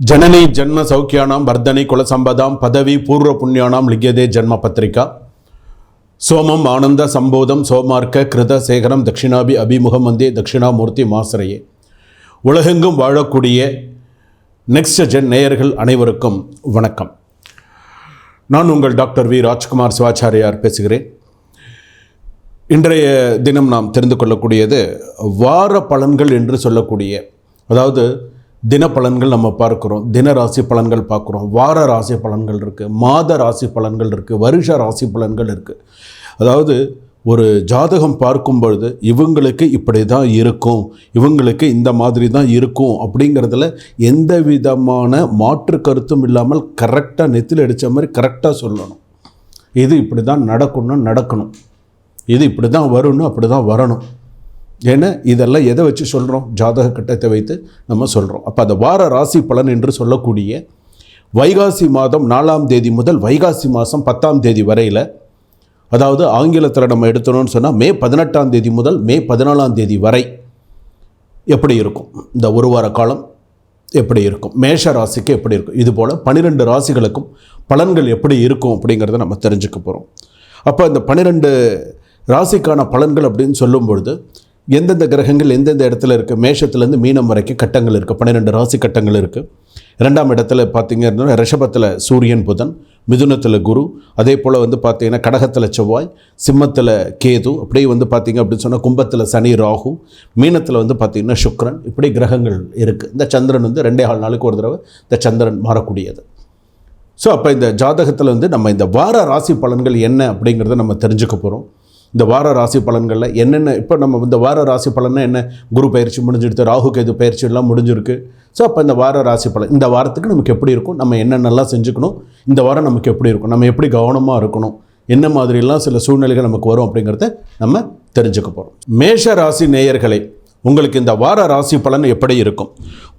ஜனனி ஜென்ம சௌக்கியானாம் வர்த்தனை குலசம்பதாம் பதவி பூர்வ புண்ணியானாம் லிங்கியதே ஜன்ம பத்திரிகா. சோமம் ஆனந்த சம்போதம் சோமார்க்க கிருத சேகரம் தட்சிணாபி அபிமுகம் வந்தே தட்சிணாமூர்த்தி மாசரையே உலகெங்கும் வாழக்கூடிய நெக்ஸ்ட் ஜென் நேயர்கள் அனைவருக்கும் வணக்கம். நான் உங்கள் டாக்டர் வி. ராஜ்குமார் சிவாச்சாரியார் பேசுகிறேன். இன்றைய தினம் நாம் தெரிந்து கொள்ளக்கூடியது வார பலன்கள் என்று சொல்லக்கூடிய அதாவது தின பலன்கள் நம்ம பார்க்குறோம். தின ராசி பலன்கள் பார்க்குறோம். வார ராசி பலன்கள் இருக்குது மாத ராசி பலன்கள் இருக்குது வருஷ ராசி பலன்கள் இருக்குது அதாவது ஒரு ஜாதகம் பார்க்கும் பொழுது இவங்களுக்கு இப்படி தான் இருக்கும். இவங்களுக்கு இந்த மாதிரி தான் இருக்கும் அப்படிங்கிறதுல எந்த விதமான மாற்று கருத்தும் இல்லாமல் கரெக்டாக நெத்தில் அடித்த மாதிரி கரெக்டாக சொல்லணும். இது இப்படி தான் நடக்கணும்னா நடக்கணும். இது இப்படி தான் வரும்னு அப்படி தான் வரணும். ஏன்னா இதெல்லாம் எதை வச்சு சொல்கிறோம் ஜாதக கட்டத்தை வைத்து நம்ம சொல்கிறோம் அப்போ அந்த வார ராசி பலன் என்று சொல்லக்கூடிய வைகாசி மாதம் நாலாம் தேதி முதல் வைகாசி மாதம் பத்தாம் தேதி வரையில் அதாவது ஆங்கிலத்தில் நம்ம எடுத்தணும்னு சொன்னால் மே பதினெட்டாம் தேதி முதல் மே பதினாலாம் தேதி வரை எப்படி இருக்கும்? இந்த ஒரு வார காலம் எப்படி இருக்கும்? மேஷ ராசிக்கு எப்படி இருக்கும்? இது போல் பன்னிரெண்டு ராசிகளுக்கும் பலன்கள் எப்படி இருக்கும் அப்படிங்கிறத நம்ம தெரிஞ்சுக்க போகிறோம் அப்போ இந்த பன்னிரெண்டு ராசிக்கான பலன்கள் அப்படின்னு சொல்லும் பொழுது எந்தெந்த கிரகங்கள் எந்தெந்த இடத்துல இருக்குது மேஷத்துலேருந்து மீனம் வரைக்கும் கட்டங்கள் இருக்குது பன்னிரெண்டு ராசி கட்டங்கள் இருக்குது ரெண்டாம் இடத்துல பார்த்தீங்கன்னா ரிஷபத்தில் சூரியன் புதன் மிதுனத்தில் குரு. அதே போல் வந்து பார்த்தீங்கன்னா கடகத்தில் செவ்வாய் சிம்மத்தில் கேது. அப்படியே வந்து பார்த்தீங்க அப்படின்னு சொன்னால் கும்பத்தில் சனி ராகு. மீனத்தில் வந்து பார்த்திங்கன்னா சுக்ரன் இப்படி கிரகங்கள் இருக்குது இந்த சந்திரன் வந்து ரெண்டே ஆள் நாளுக்கு ஒரு தடவை இந்த சந்திரன் மாறக்கூடியது. ஸோ அப்போ இந்த ஜாதகத்தில் வந்து நம்ம இந்த வார ராசி பலன்கள் என்ன அப்படிங்கிறத நம்ம தெரிஞ்சுக்க போகிறோம் இந்த வார ராசி பலன்களில் என்னென்ன இப்போ நம்ம இந்த வார ராசி பலன்னா என்ன? குரு பயிற்சி முடிஞ்சிடுது ராகு கேது பயிற்சி எல்லாம் முடிஞ்சிருக்கு. ஸோ அப்போ இந்த வார ராசி பலன் இந்த வாரத்துக்கு நமக்கு எப்படி இருக்கும்? நம்ம என்னென்னலாம் செஞ்சுக்கணும்? இந்த வாரம் நமக்கு எப்படி இருக்கும்? நம்ம எப்படி கவனமாக இருக்கணும்? என்ன மாதிரிலாம் சில சூழ்நிலைகள் நமக்கு வரும் அப்படிங்கிறத நம்ம தெரிஞ்சுக்க போகிறோம் மேஷ ராசி நேயர்களை உங்களுக்கு இந்த வார ராசி பலன் எப்படி இருக்கும்?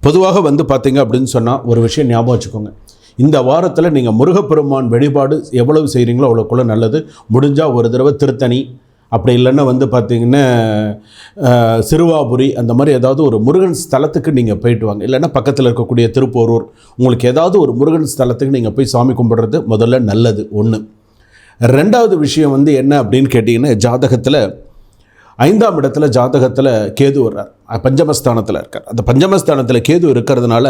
பொதுவாக வந்து பார்த்தீங்க அப்படின்னு சொன்னால் ஒரு விஷயம் ஞாபகம் வச்சுக்கோங்க. இந்த வாரத்தில் நீங்கள் முருகப்பெருமான் வழிபாடு எவ்வளவு செய்கிறீங்களோ அவ்வளோக்குள்ள நல்லது. முடிஞ்சால் ஒரு தடவை திருத்தணி அப்படி இல்லைன்னா வந்து பார்த்தீங்கன்னா சிறுவாபுரி அந்த மாதிரி ஏதாவது ஒரு முருகன் ஸ்தலத்துக்கு நீங்கள் போயிட்டு வாங்க. இல்லைன்னா பக்கத்தில் இருக்கக்கூடிய திருப்போரூர் உங்களுக்கு ஏதாவது ஒரு முருகன் ஸ்தலத்துக்கு நீங்கள் போய் சாமி கும்பிட்றது முதல்ல நல்லது ஒன்று ரெண்டாவது விஷயம் வந்து என்ன அப்படின்னு கேட்டிங்கன்னா ஜாதகத்தில் ஐந்தாம் இடத்துல ஜாதகத்தில் கேது வர்றார். பஞ்சமஸ்தானத்தில் இருக்கார். அந்த பஞ்சமஸ்தானத்தில் கேது இருக்கிறதுனால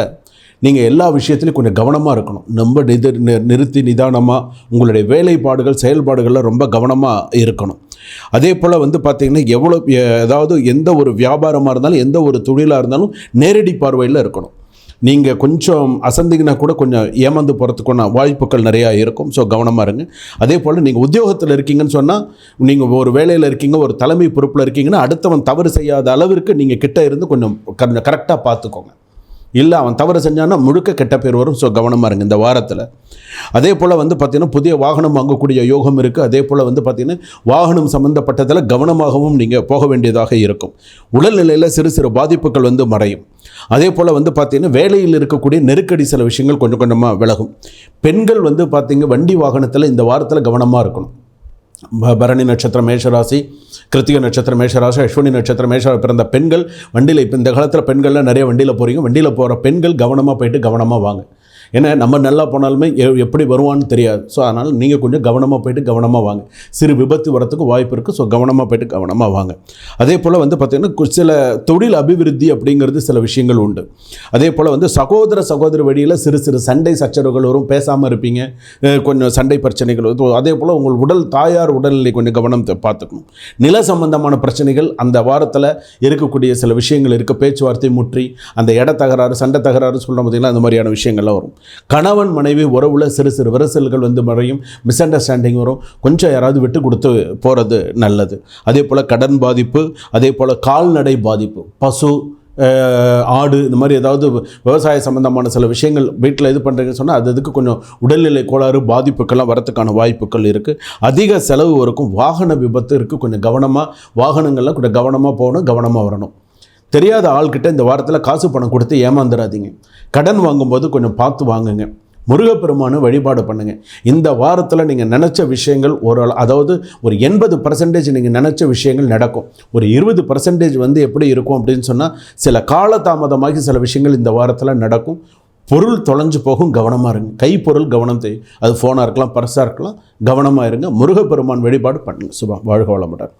நீங்கள் எல்லா விஷயத்துலையும் கொஞ்சம் கவனமாக இருக்கணும். ரொம்ப நிதி நிறுத்தி நிதானமாக உங்களுடைய வேலைப்பாடுகள் செயல்பாடுகளில் ரொம்ப கவனமாக இருக்கணும். அதே போல் வந்து பார்த்திங்கன்னா எவ்வளோ ஏதாவது எந்த ஒரு வியாபாரமாக இருந்தாலும் எந்த ஒரு தொழிலாக இருந்தாலும் நேரடி பார்வையில் இருக்கணும். நீங்கள் கொஞ்சம் அசந்திங்கன்னா கூட கொஞ்சம் ஏமாந்து போகிறதுக்கான வாய்ப்புகள் நிறையா இருக்கும். ஸோ கவனமாக இருங்க. அதே போல் நீங்கள் உத்தியோகத்தில் இருக்கீங்கன்னு சொன்னால் நீங்கள் ஒரு வேலையில் இருக்கீங்க ஒரு தலைமை பொறுப்பில் இருக்கீங்கன்னா அடுத்தவன் தவறு செய்யாத அளவிற்கு நீங்கள் கிட்ட இருந்து கொஞ்சம் கரெக்டாக பார்த்துக்கோங்க இல்லை அவன் தவறு செஞ்சான்னா முழுக்க கெட்ட பேர் வரும். ஸோ கவனமாக இருங்க. இந்த வாரத்தில். அதே போல் வந்து பார்த்திங்கன்னா புதிய வாகனம் வாங்கக்கூடிய யோகம் இருக்குது அதே போல் வந்து பார்த்திங்கன்னா வாகனம் சம்மந்தப்பட்டதில் கவனமாகவும் நீங்கள் போக வேண்டியதாக இருக்கும். உடல்நிலையில் சிறு சிறு பாதிப்புகள் வந்து மறையும். அதே போல் வந்து பார்த்திங்கன்னா வேலையில் இருக்கக்கூடிய நெருக்கடி சில விஷயங்கள் கொஞ்சம் கொஞ்சமாக விலகும். பெண்கள் வந்து பார்த்திங்க வண்டி வாகனத்தில் இந்த வாரத்தில் கவனமாக இருக்கணும். பரணி நட்சத்திரம் மேஷராசி கிருத்திக நட்சத்திரம் மேஷராசி அஸ்வினி நட்சத்திரம் மேஷ பிறந்த பெண்கள் வண்டியில் இப்போ இந்த காலத்தில் பெண்கள்லாம் நிறைய வண்டியில் போகிறீங்க வண்டியில் போகிற பெண்கள் கவனமாக போயிட்டு கவனமாக வாங்க. ஏன்னா நம்ம நல்லா போனாலுமே எ- எப்படி வருவான்னு தெரியாது. ஸோ அதனால் நீங்கள் கொஞ்சம் கவனமாக போயிட்டு கவனமாக வாங்க. சிறு விபத்து வரத்துக்கு வாய்ப்பு இருக்குது ஸோ கவனமாக போயிட்டு கவனமாக வாங்க. அதே போல் வந்து பார்த்திங்கன்னா சில தொழில் அபிவிருத்தி அப்படிங்கிறது சில விஷயங்கள் உண்டு. அதே போல் வந்து சகோதர சகோதர வழியில் சிறு சிறு சண்டை சச்சரவுகள் வரும். பேசாமல் இருப்பீங்க. கொஞ்சம் சண்டை பிரச்சனைகள் வரும். அதே போல் உங்கள் உடல் தாயார் உடல்நிலை கொஞ்சம் கவனம் பார்த்துக்கணும். நில சம்பந்தமான பிரச்சனைகள் அந்த வாரத்தில் இருக்கக்கூடிய சில விஷயங்கள் இருக்குது பேச்சுவார்த்தை முற்றி. அந்த இட தகராறு சண்டை தகராறு சொல்கிற பார்த்திங்கன்னா அந்த மாதிரியான விஷயங்கள்லாம் வரும். கணவன் மனைவி உறவுல சிறு சிறு விரசல்கள் வந்து மறையும் மிஸ் அண்டர்ஸ்டாண்டிங் வரும். கொஞ்சம் யாராவது விட்டு கொடுத்து போகிறது நல்லது. அதே போல் கடன் பாதிப்பு அதே போல் கால்நடை பாதிப்பு பசு ஆடு இந்த மாதிரி ஏதாவது விவசாய சம்பந்தமான சில விஷயங்கள் வீட்டில் இது பண்ணுறீங்கன்னு சொன்னால் அது அதுக்கு கொஞ்சம் உடல்நிலை கோளாறு பாதிப்புக்கெல்லாம் வரத்துக்கான வாய்ப்புகள் இருக்குது அதிக செலவு இருக்கும் வாகன விபத்து இருக்குது கொஞ்சம் கவனமாக வாகனங்கள்லாம் கொஞ்சம் கவனமாக போகணும் கவனமாக வரணும். தெரியாத ஆள்கிட்ட இந்த வாரத்தில் காசு பணம் கொடுத்து ஏமாந்துடாதீங்க கடன் வாங்கும்போது கொஞ்சம் பார்த்து வாங்குங்க. முருகப்பெருமானை வழிபாடு பண்ணுங்க. இந்த வாரத்தில் நீங்கள் நினச்ச விஷயங்கள் ஒரு அதாவது ஒரு எண்பது பர்சன்டேஜ் நீங்கள் நினச்ச விஷயங்கள் நடக்கும். ஒரு இருபது பர்சன்டேஜ் வந்து எப்படி இருக்கும் அப்படின்னு சொன்னால் சில காலதாமதமாகி சில விஷயங்கள் இந்த வாரத்தில் நடக்கும். பொருள் தொலைஞ்சு போகும் கவனமாக இருங்க. கைப்பொருள் கவனம் தெரியும் அது ஃபோனாக இருக்கலாம் பர்ஸாக இருக்கலாம் கவனமாக இருங்க. முருகப்பெருமான் வழிபாடு பண்ணுங்க. சுபா வாழ்க வளமுடன்.